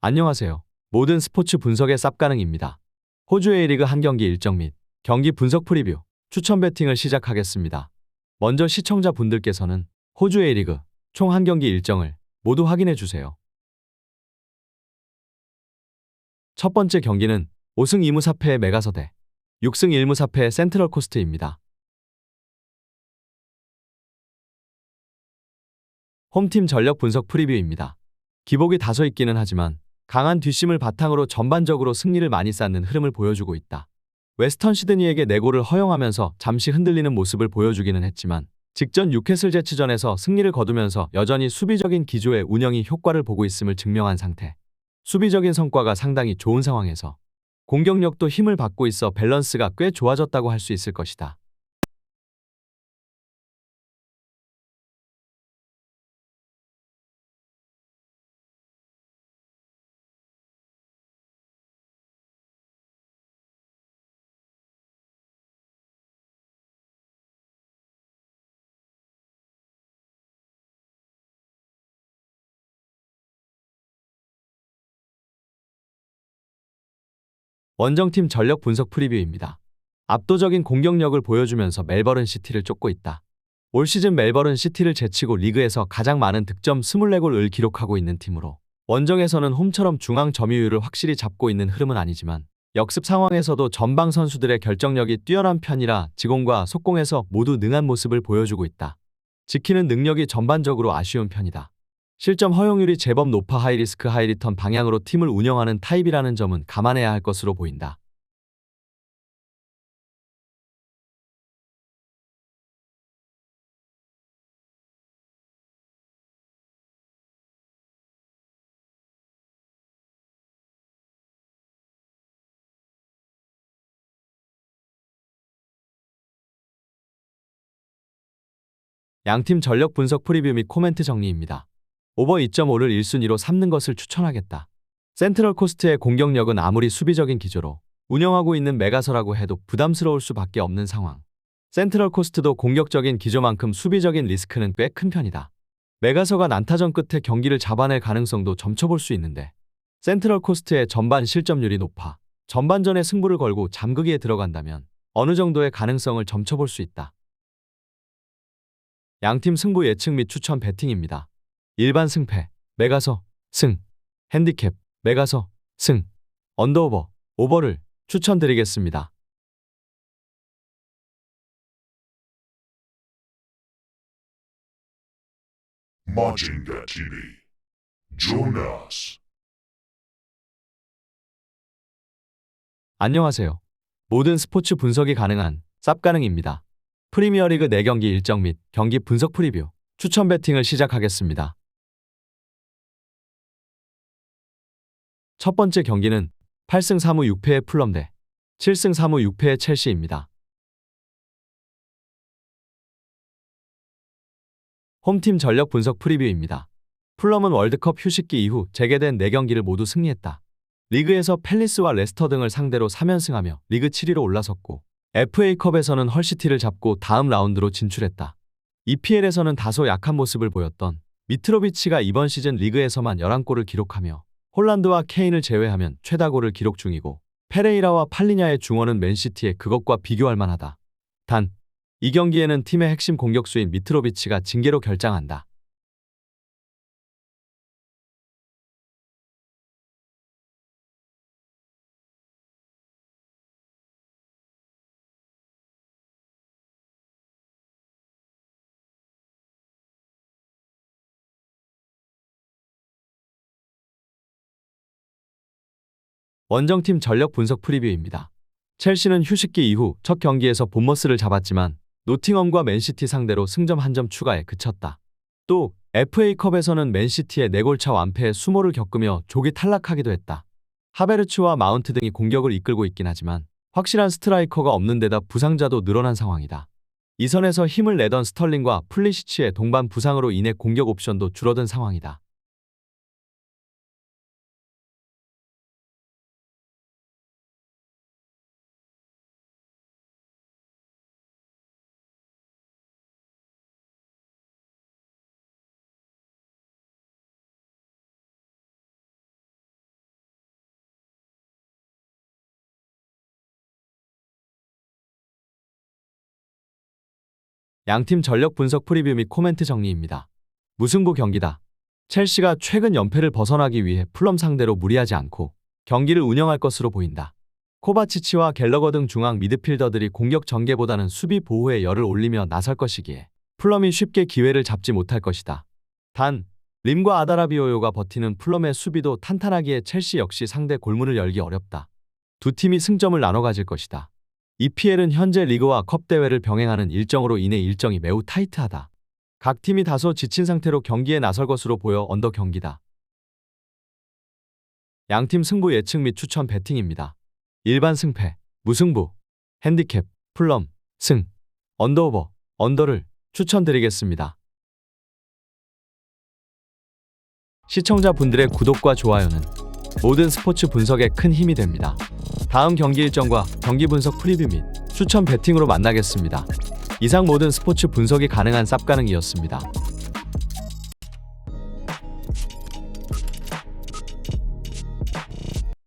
안녕하세요. 모든 스포츠 분석의 쌉가능입니다. 호주 A리그 한 경기 일정 및 경기 분석 프리뷰, 추천 배팅을 시작하겠습니다. 먼저 시청자 분들께서는 호주 A리그 총 한 경기 일정을 모두 확인해 주세요. 첫 번째 경기는 5승 2무 4패의 메가서대, 6승 1무 4패의 센트럴 코스트입니다. 홈팀 전력 분석 프리뷰입니다. 기복이 다소 있기는 하지만 강한 뒷심을 바탕으로 전반적으로 승리를 많이 쌓는 흐름을 보여주고 있다. 웨스턴 시드니에게 내고를 허용하면서 잠시 흔들리는 모습을 보여주기는 했지만 직전 뉴캐슬 제치전에서 승리를 거두면서 여전히 수비적인 기조의 운영이 효과를 보고 있음을 증명한 상태. 수비적인 성과가 상당히 좋은 상황에서 공격력도 힘을 받고 있어 밸런스가 꽤 좋아졌다고 할 수 있을 것이다. 원정팀 전력 분석 프리뷰입니다. 압도적인 공격력을 보여주면서 멜버른 시티를 쫓고 있다. 올 시즌 멜버른 시티를 제치고 리그에서 가장 많은 득점 24골을 기록하고 있는 팀으로 원정에서는 홈처럼 중앙 점유율을 확실히 잡고 있는 흐름은 아니지만 역습 상황에서도 전방 선수들의 결정력이 뛰어난 편이라 지공과 속공에서 모두 능한 모습을 보여주고 있다. 지키는 능력이 전반적으로 아쉬운 편이다. 실점 허용률이 제법 높아 하이리스크 하이리턴 방향으로 팀을 운영하는 타입이라는 점은 감안해야 할 것으로 보인다. 양팀 전력 분석 프리뷰 및 코멘트 정리입니다. 오버 2.5를 1순위로 삼는 것을 추천하겠다. 센트럴 코스트의 공격력은 아무리 수비적인 기조로 운영하고 있는 메가서라고 해도 부담스러울 수밖에 없는 상황. 센트럴 코스트도 공격적인 기조만큼 수비적인 리스크는 꽤 큰 편이다. 메가서가 난타전 끝에 경기를 잡아낼 가능성도 점쳐볼 수 있는데 센트럴 코스트의 전반 실점률이 높아 전반전에 승부를 걸고 잠그기에 들어간다면 어느 정도의 가능성을 점쳐볼 수 있다. 양팀 승부 예측 및 추천 배팅입니다. 일반 승패, 메가서, 승, 핸디캡, 메가서, 승, 언더오버, 오버를 추천드리겠습니다. Majinga TV. Us. 안녕하세요. 모든 스포츠 분석이 가능한 쌉가능입니다. 프리미어리그 4경기 일정 및 경기 분석 프리뷰, 추천 배팅을 시작하겠습니다. 첫 번째 경기는 8승 3무 6패의 풀럼 대 7승 3무 6패의 첼시입니다. 홈팀 전력 분석 프리뷰입니다. 풀럼은 월드컵 휴식기 이후 재개된 4경기를 모두 승리했다. 리그에서 팰리스와 레스터 등을 상대로 3연승하며 리그 7위로 올라섰고 FA컵에서는 헐시티를 잡고 다음 라운드로 진출했다. EPL에서는 다소 약한 모습을 보였던 미트로비치가 이번 시즌 리그에서만 11골을 기록하며 홀란드와 케인을 제외하면 최다골을 기록 중이고 페레이라와 팔리냐의 중원은 맨시티의 그것과 비교할 만하다. 단, 이 경기에는 팀의 핵심 공격수인 미트로비치가 징계로 결장한다. 원정팀 전력 분석 프리뷰입니다. 첼시는 휴식기 이후 첫 경기에서 본머스를 잡았지만 노팅엄과 맨시티 상대로 승점 한 점 추가에 그쳤다. 또 FA컵에서는 맨시티의 4골차 완패에 수모를 겪으며 조기 탈락하기도 했다. 하베르츠와 마운트 등이 공격을 이끌고 있긴 하지만 확실한 스트라이커가 없는 데다 부상자도 늘어난 상황이다. 이 선에서 힘을 내던 스털링과 플리시치의 동반 부상으로 인해 공격 옵션도 줄어든 상황이다. 양팀 전력 분석 프리뷰 및 코멘트 정리입니다. 무승부 경기다. 첼시가 최근 연패를 벗어나기 위해 풀럼 상대로 무리하지 않고 경기를 운영할 것으로 보인다. 코바치치와 갤러거 등 중앙 미드필더들이 공격 전개보다는 수비 보호에 열을 올리며 나설 것이기에 풀럼이 쉽게 기회를 잡지 못할 것이다. 단, 림과 아다라비오요가 버티는 풀럼의 수비도 탄탄하기에 첼시 역시 상대 골문을 열기 어렵다. 두 팀이 승점을 나눠 가질 것이다. EPL은 현재 리그와 컵 대회를 병행하는 일정으로 인해 일정이 매우 타이트하다. 각 팀이 다소 지친 상태로 경기에 나설 것으로 보여 언더 경기다. 양팀 승부 예측 및 추천 배팅입니다. 일반 승패, 무승부, 핸디캡, 풀럼, 승, 언더오버, 언더를 추천드리겠습니다. 시청자분들의 구독과 좋아요는 모든 스포츠 분석에 큰 힘이 됩니다. 다음 경기 일정과 경기 분석 프리뷰 및 추천 배팅으로 만나겠습니다. 이상 모든 스포츠 분석이 가능한 쌉가능이었습니다.